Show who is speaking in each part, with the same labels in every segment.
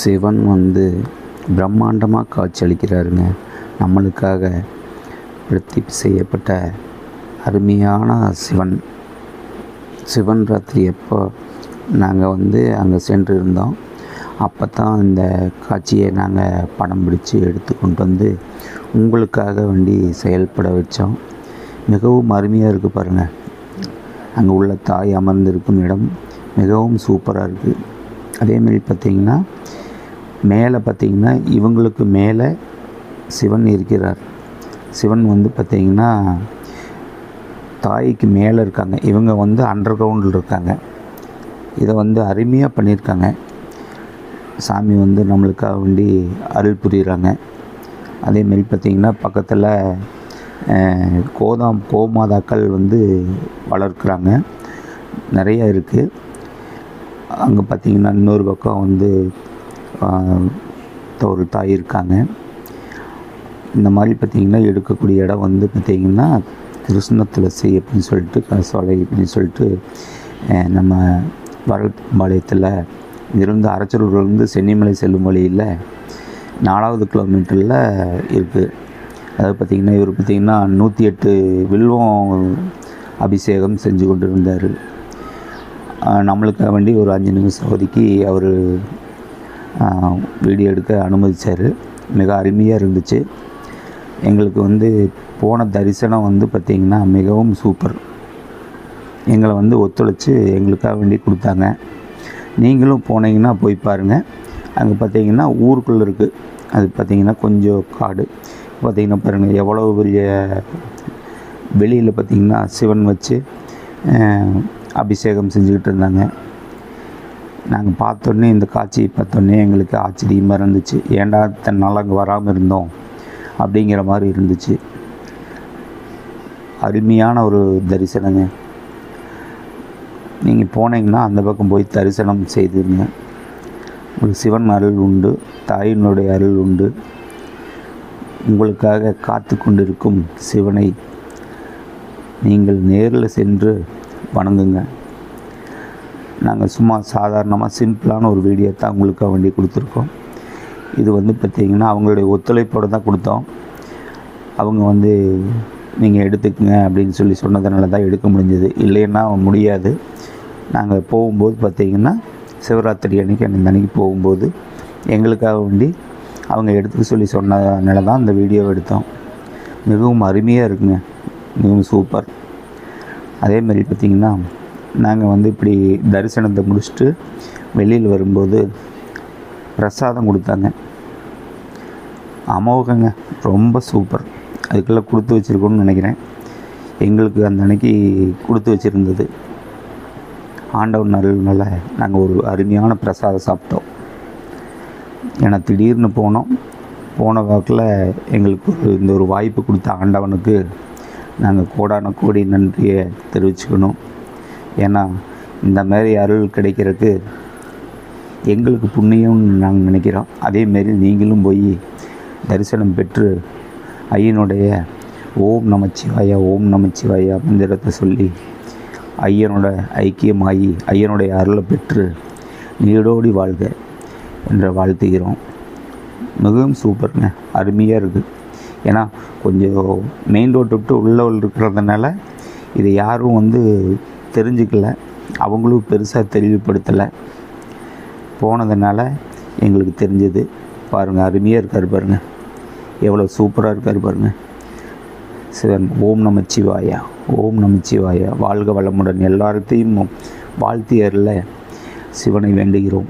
Speaker 1: சிவன் வந்து பிரம்மாண்டமாக காட்சியளிக்கிறாருங்க. நம்மளுக்காக பிரத்தி செய்யப்பட்ட அருமையான சிவன். சிவன் ராத்திரி எப்போ நாங்கள் வந்து அங்கே சென்று இருந்தோம் அப்போ தான் இந்த காட்சியை நாங்கள் படம் பிடிச்சி எடுத்து கொண்டு வந்து உங்களுக்காக வேண்டி செயல்பட வச்சோம். மிகவும் அருமையாக இருக்குது பாருங்கள் அங்கே உள்ள தாய் அமர்ந்திருக்கும் இடம் மிகவும் சூப்பராக இருக்குது அதேமாரி பார்த்திங்கன்னா மேலே பார்த்திங்கன்னா இவங்களுக்கு மேலே சிவன் இருக்கிறார். சிவன் வந்து பார்த்திங்கன்னா தாய்க்கு மேலே இருக்காங்க. இவங்க வந்து அண்டர் கிரவுண்டில் இருக்காங்க. இதை வந்து அருமையாக பண்ணியிருக்காங்க. சாமி வந்து நம்மளுக்காக வேண்டி அருள் புரிகிறாங்க அதேமாரி பார்த்திங்கன்னா பக்கத்தில் கோதாம் கோமாதாக்கள் வந்து வளர்க்குறாங்க. நிறையா இருக்குது அங்கே பார்த்திங்கன்னா இன்னொரு பக்கம் வந்து ஒரு தாய் இருக்காங்க. இந்த மாதிரி பார்த்திங்கன்னா எடுக்கக்கூடிய இடம் வந்து பார்த்திங்கன்னா கிருஷ்ண துளசி அப்படின்னு சொல்லிட்டு கசோலை அப்படின்னு சொல்லிட்டு நம்ம வரப்பாளையத்தில் இருந்து அரச்சலூர்லேருந்து சென்னிமலை செல்லும் வழியில் நாலாவது கிலோமீட்டரில் இருக்குது அதாவது பார்த்திங்கன்னா இவர் பார்த்திங்கன்னா நூற்றி எட்டு வில்வம் அபிஷேகம் செஞ்சு கொண்டு இருந்தார் நம்மளுக்காக வேண்டி ஒரு அஞ்சு நிமிஷம் ஒதுக்கி அவர் வீடியோ எடுக்க அனுமதித்தார் மிக அருமையாக இருந்துச்சு. எங்களுக்கு வந்து போன தரிசனம் வந்து பார்த்திங்கன்னா மிகவும் சூப்பர் எங்களை வந்து ஒத்துழைச்சி எங்களுக்காக வேண்டி கொடுத்தாங்க. நீங்களும் போனீங்கன்னா போய் பாருங்கள் அங்கே பார்த்தீங்கன்னா ஊருக்குள்ளே இருக்குது அது பார்த்தீங்கன்னா கொஞ்சம் காடு. பார்த்திங்கன்னா பாருங்கள் எவ்வளோ பெரிய வெளியில் பார்த்தீங்கன்னா சிவன் வச்சு அபிஷேகம் செஞ்சுக்கிட்டு இருந்தாங்க. நாங்கள் பார்த்தோன்னே இந்த காட்சியை பார்த்தோன்னே எங்களுக்கு ஆச்சரியமாக இருந்துச்சு. ஏன்டா இத்தனை நாள் அங்கே வராமல் இருந்தோம்? அப்படிங்கிற மாதிரி இருந்துச்சு. அருமையான ஒரு தரிசனங்க. நீங்கள் போனீங்கன்னா அந்த பக்கம் போய் தரிசனம் செய்துங்க. ஒரு சிவன் அருள் உண்டு தாயினுடைய அருள் உண்டு. உங்களுக்காக காத்து கொண்டிருக்கும் சிவனை நீங்கள் நேரில் சென்று வணங்குங்க. நாங்கள் சும்மா சாதாரணமாக சிம்பிளான ஒரு வீடியோ தான் உங்களுக்காக வேண்டி கொடுத்துருக்கோம். இது வந்து பார்த்திங்கன்னா அவங்களுடைய ஒத்துழைப்போடு தான் கொடுத்தோம். அவங்க வந்து நீங்கள் எடுத்துக்கங்க அப்படின்னு சொல்லி சொன்னதுனால தான் எடுக்க முடிஞ்சது. இல்லைன்னா முடியாது. நாங்கள் போகும்போது பார்த்திங்கன்னா சிவராத்திரி அன்றைக்கி அந்த அன்னைக்கு போகும்போது எங்களுக்காக வேண்டி அவங்க எடுத்துக்க சொல்லி சொன்னதுனால தான் அந்த வீடியோவை எடுத்தோம். மிகவும் அருமையாக இருக்குங்க. மிகவும் சூப்பர். அதேமாதிரி பார்த்திங்கன்னா நாங்கள் வந்து இப்படி தரிசனத்தை முடிச்சுட்டு வெளியில் வரும்போது பிரசாதம் கொடுத்தாங்க. அமோகங்க ரொம்ப சூப்பர் அதுக்கெல்லாம் கொடுத்து வச்சுருக்கோன்னு நினைக்கிறேன். எங்களுக்கு அந்த அன்னைக்கு கொடுத்து வச்சுருந்தது. ஆண்டவன் அருள்னால நாங்கள் ஒரு அருமையான பிரசாதம் சாப்பிட்டோம். ஏன்னா திடீர்னு போனோம். போன வாக்கில் எங்களுக்கு ஒரு இந்த ஒரு வாய்ப்பு கொடுத்த ஆண்டவனுக்கு நாங்கள் கோடான கோடி நன்றியை தெரிவிச்சுக்கணும். ஏன்னா இந்த மாதிரி அருள் கிடைக்கிறதுக்கு எங்களுக்கு புண்ணியம்னு நாங்கள் நினைக்கிறோம். அதேமாரி நீங்களும் போய் தரிசனம் பெற்று ஐயனுடைய ஓம் நமச்சிவாயா ஓம் நமச்சிவாயா மந்திரத்தை சொல்லி ஐயனோட ஐக்கியமாகி ஐயனுடைய அருளை பெற்று நீடோடி வாழ்க என்று வாழ்த்துகிறோம். மிகவும் சூப்பருங்க அருமையாக இருக்குது ஏன்னா கொஞ்சம் மெயின் ரோட்டை விட்டு உள்ளே இருக்கிறதுனால இதை யாரும் வந்து தெரிஞ்சுக்கல. அவங்களும் பெருசாக தெளிவுபடுத்தலை. போனதுனால எங்களுக்கு தெரிஞ்சது. பாருங்கள் அருமையாக இருக்கார் பாருங்கள் எவ்வளோ சூப்பராக இருக்கார் பாருங்கள் சிவன் ஓம் நமச்சிவாயா ஓம் நமச்சிவாயா. வாழ்க வளமுடன் எல்லாத்தையும் வாழ்த்தியரில் சிவனை வேண்டுகிறோம்.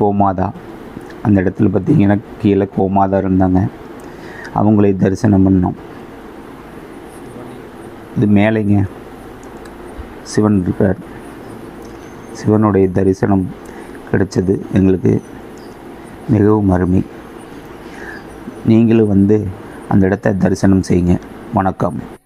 Speaker 1: கோமாதா. அந்த இடத்துல பார்த்தீங்கன்னா கீழே கோமாதா இருந்தாங்க. அவங்களை தரிசனம் பண்ணோம். இது மேலேங்க. சிவன் இருக்கார். சிவனுடைய தரிசனம் கிடைச்சது எங்களுக்கு மிகவும் அருமை. நீங்களும் வந்து அந்த இடத்த தரிசனம் செய்யுங்க. வணக்கம்.